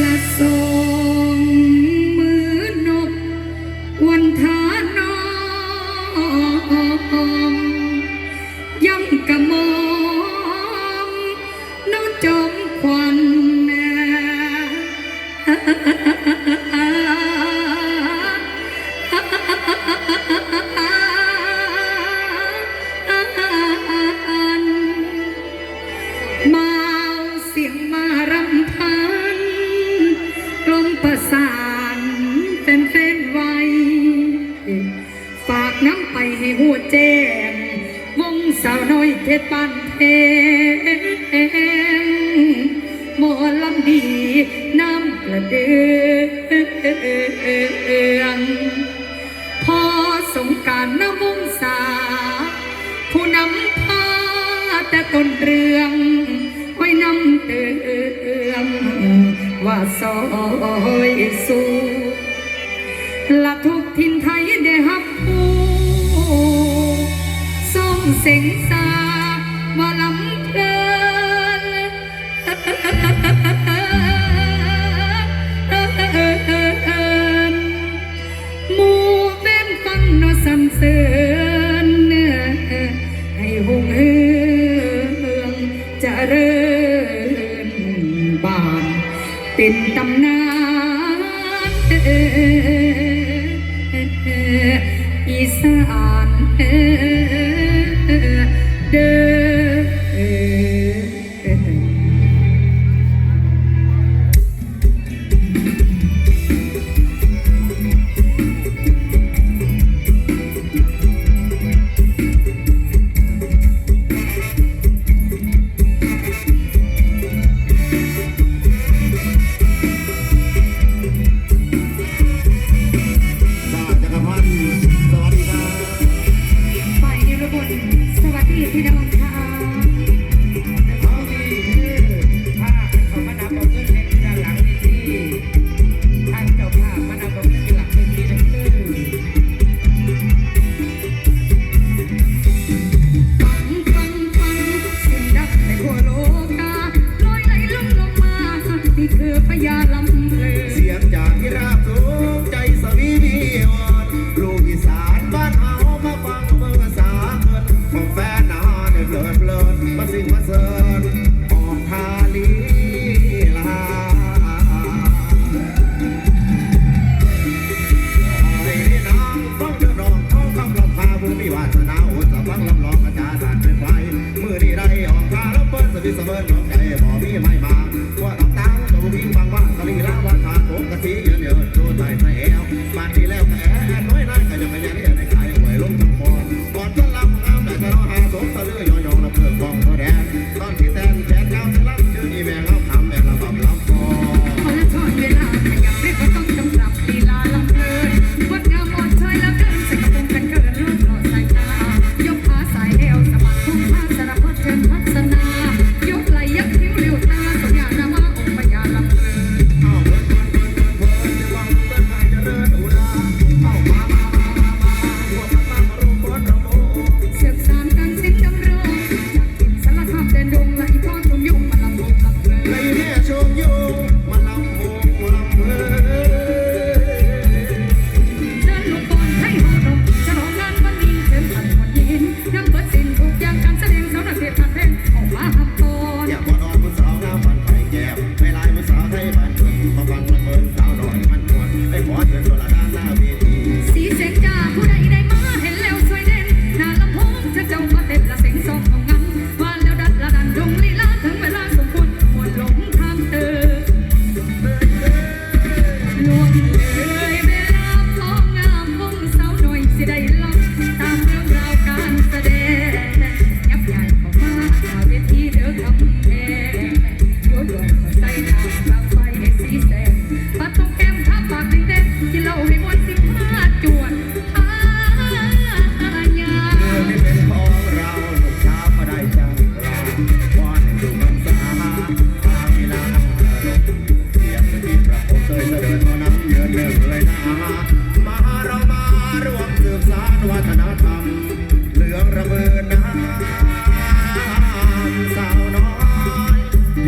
ละสองมือนกวันทานอม ห้หัวแจ้งวงสาวน้อยเพชรบ้านเพงหมอลำดีน้ำกระเดืองพอสงการน้ำวงสา ผู้นำพาแต่ต้นเรื่องไว้นำเตืองว่าซอยสู้ละทุกทินท ส่งเสียงสาว่าลำเพลินหมู่เป็นฟังนอสำเสริญให้หงเฮืองจะเริญบานเป็นตำนานอีสานเเสิร์ฟเลิศมาสิ่งมาเสิร์ออกทาลีลาไอ้นน้องต้องจะนองทองคำลำพาบุญมีวาสนาอุตสาหฟังลำลองอาจารย์เป็นไฟมือนี่ได้ออกพาแล้วเปิ้ลสวิสเบิร์นน้องใจบ่มีไม่มาว่าลำตั้งตัววิ่งบางว่สลีลาวันาโขกกะทิเยิยินดูใจใส่แอวปานที่แล้ว